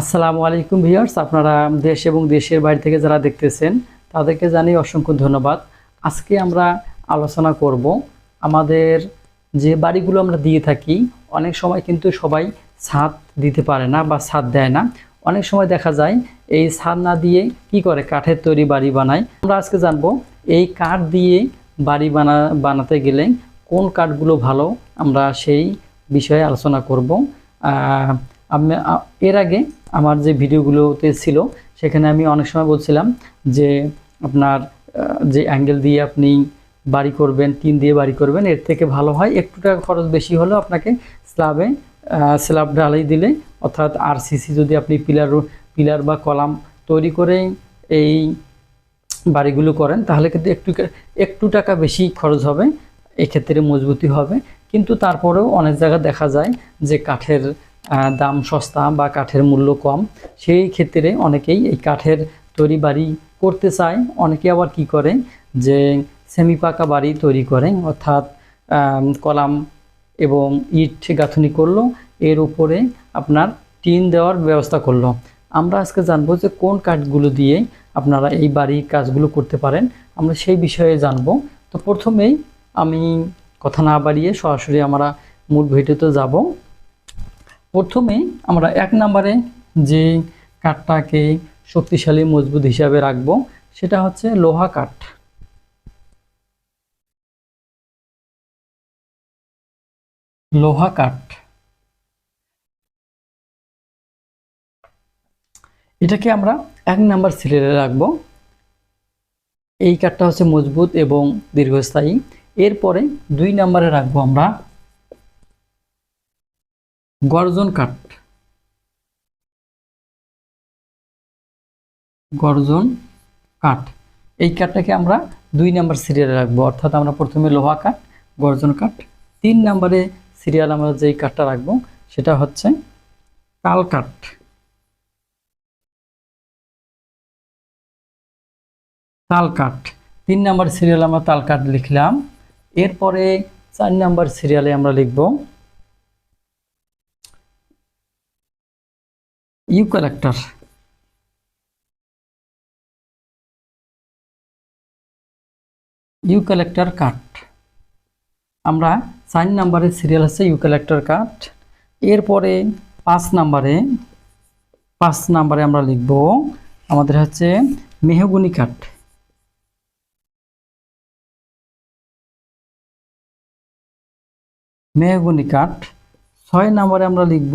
আসসালামু আলাইকুম ভিউয়ার্স, আপনারা দেশ এবং দেশের বাইরে থেকে যারা দেখতেছেন, তাদেরকে জানিয়ে অসংখ্য ধন্যবাদ। আজকে আমরা আলোচনা করব আমাদের যে বাড়িগুলো আমরা দিয়ে থাকি, অনেক সময় কিন্তু সবাই ছাদ দিতে পারে না বা ছাদ দেয় না। অনেক সময় দেখা যায় এই ছাদ না দিয়ে কি করে? কাঠের তৈরি বাড়ি বানায়। আমরা আজকে জানব এই কাঠ দিয়ে বাড়ি বানা, বানাতে গেলে কোন কাঠগুলো ভালো? আমরা সেই বিষয়ে আলোচনা করব। আমি এর আগে আমার যে ভিডিওগুলোতে ছিল, সেখানে আমি অনেক সময় বলছিলাম যে আপনার যে অ্যাঙ্গেল দিয়ে আপনি বাড়ি করবেন, টিন দিয়ে বাড়ি করবেন, এর থেকে ভালো হয় একটু টাকা খরচ বেশি হলেও আপনাকে স্ল্যাবে স্ল্যাব ঢালাই দিলে, অর্থাৎ আরসিসি যদি আপনি পিলার পিলার বা কলাম তৈরি করে এই বাড়িগুলো করেন, তাহলে কিন্তু একটু একটু টাকা বেশি খরচ হবে, এক্ষেত্রে মজবুতি হবে। কিন্তু তারপরেও অনেক জায়গা দেখা যায় যে কাঠের দাম সস্তা বা কাঠের মূল্য কম, সেই ক্ষেত্রে অনেকেই এই কাঠের তৈরি বাড়ি করতে চায়। অনেকে আবার কি করে যে সেমি পাকা বাড়ি তৈরি করে অর্থাৎ কলাম এবং ইট গাঁথনি করল, এর উপরে আপনার টিন দেওয়ার ব্যবস্থা করল। আমরা আজকে জানব যে কোন কাঠগুলো দিয়ে আপনারা এই বাড়ির কাজগুলো করতে পারেন। আমরা সেই বিষয়ে জানব। তো প্রথমেই আমি কথা না বাড়িয়ে সরাসরি আমরা মূল ভিডিওতে যাব। প্রথমে আমরা এক নম্বরে যে কাঠটাকে শক্তিশালী, মজবুত হিসাবে রাখব, সেটা হচ্ছে লোহা কাঠ। লোহা কাঠ। এটাকে আমরা এক নাম্বার সিরিয়ালে রাখব। এই কাঠটা হচ্ছে মজবুত এবং দীর্ঘস্থায়ী। এরপরে দুই নাম্বারে রাখব আমরা গর্জন কাঠ গর্জন কাঠ এই কাঠটাকে আমরা দুই নাম্বার সিরিয়ালে রাখব। অর্থাৎ আমরা প্রথমে লোহা কাঠ গর্জন কাঠ তিন নাম্বারে সিরিয়াল আমরা যেই কাঠটা রাখব, সেটা হচ্ছে তাল কাঠ তাল কাঠ তিন নাম্বার সিরিয়ালে আমরা তাল কাঠ লিখলাম। এরপরে চার নাম্বার সিরিয়ালে আমরা লিখব ইউক্যালেক্টার ইউক্যালেক্টার কাঠ আমরা চার নাম্বারে সিরিয়াল আছে ইউক্যালেক্টার কাঠ এরপরে পাঁচ নাম্বারে পাঁচ নাম্বারে আমরা লিখব আমাদের হচ্ছে মেহগুনি কাঠ মেহগুনি কাঠ ছয় নাম্বারে আমরা লিখব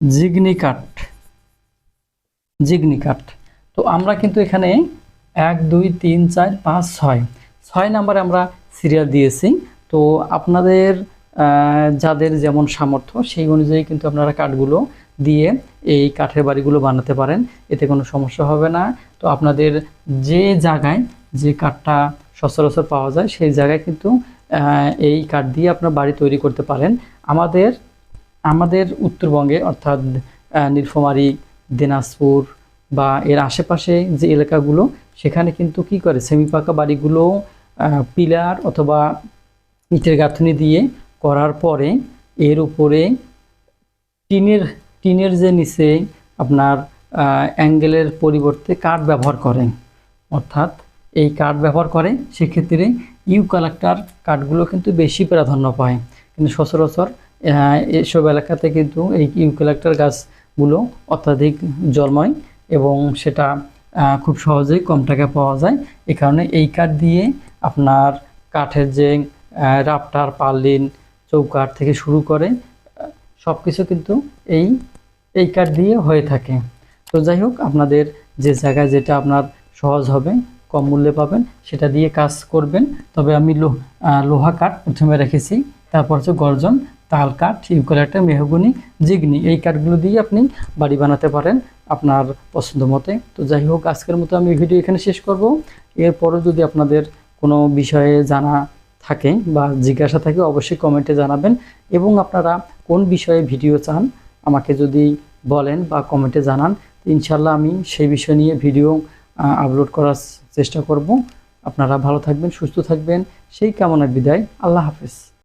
জিগনি কাঠ জিগনি কাঠ তো আমরা কিন্তু এখানে এক, দুই, তিন, চার, পাঁচ, ছয়। ছয় নাম্বারে আমরা সিরিয়াল দিয়েছি। তো আপনাদের যাদের যেমন সামর্থ্য, সেই অনুযায়ী কিন্তু আপনারা কাঠগুলো দিয়ে এই কাঠের বাড়িগুলো বানাতে পারেন। এতে কোনো সমস্যা হবে না। তো আপনাদের যে জায়গায় যে কাঠটা সচরাচর পাওয়া যায়, সেই জায়গায় কিন্তু এই কাঠ দিয়ে আপনার বাড়ি তৈরি করতে পারেন। আমাদের আমাদের উত্তরবঙ্গে অর্থাৎ নীলফামারী, দিনাজপুর বা এর আশেপাশে যে এলাকাগুলো, সেখানে কিন্তু কি করে সেমি পাকা বাড়িগুলো পিলার অথবা ইটের গাঁথনি দিয়ে করার পরে এর উপরে টিনের টিনের যে নিচে আপনার অ্যাঙ্গেলের পরিবর্তে কাঠ ব্যবহার করেন। অর্থাৎ এই কাঠ ব্যবহার করে, সেক্ষেত্রে ইউকালেক্টার কাঠগুলো কিন্তু বেশি প্রাধান্য পায়। কিন্তু সচরাচর এসব এলাকাতে কিন্তু এই ইউকালেক্টার গাছগুলো অত্যাধিক জন্মায় এবং সেটা খুব সহজেই কম টাকা পাওয়া যায়। এ কারণে এই কাঠ দিয়ে আপনার কাঠের যে আহ, রাফটার পার্লিন চৌকাঠ থেকে শুরু করে সব কিছু কিন্তু এই এই কাঠ দিয়ে হয়ে থাকে। তো যাই হোক আপনাদের যে জায়গায় যেটা আপনার সহজ হবে কম মূল্যে পাবেন সেটা দিয়ে কাজ করবেন। তবে আমি লোহা কাঠ প্রথমে রেখেছি তারপর হচ্ছে গর্জন। তাল কাঠ ইউক্যালেক্টার মেহগুনি, জিগনি, এই কাঠগুলো দিয়ে আপনি বাড়ি বানাতে পারেন আপনার পছন্দ মতে। তো যাই হোক, আজকের মতো আমি ভিডিও এখানে শেষ করব। এরপরও যদি আপনাদের কোনো বিষয়ে জানা থাকে বা জিজ্ঞাসা থাকে, অবশ্যই কমেন্টে জানাবেন। এবং আপনারা কোন বিষয়ে ভিডিও চান, আমাকে যদি বলেন বা কমেন্টে জানান ইনশাল্লাহ আমি সেই বিষয় নিয়ে ভিডিও আপলোড করার চেষ্টা করব। আপনারা ভালো থাকবেন, সুস্থ থাকবেন। সেই কামনা বিদায়। আল্লাহ হাফেজ।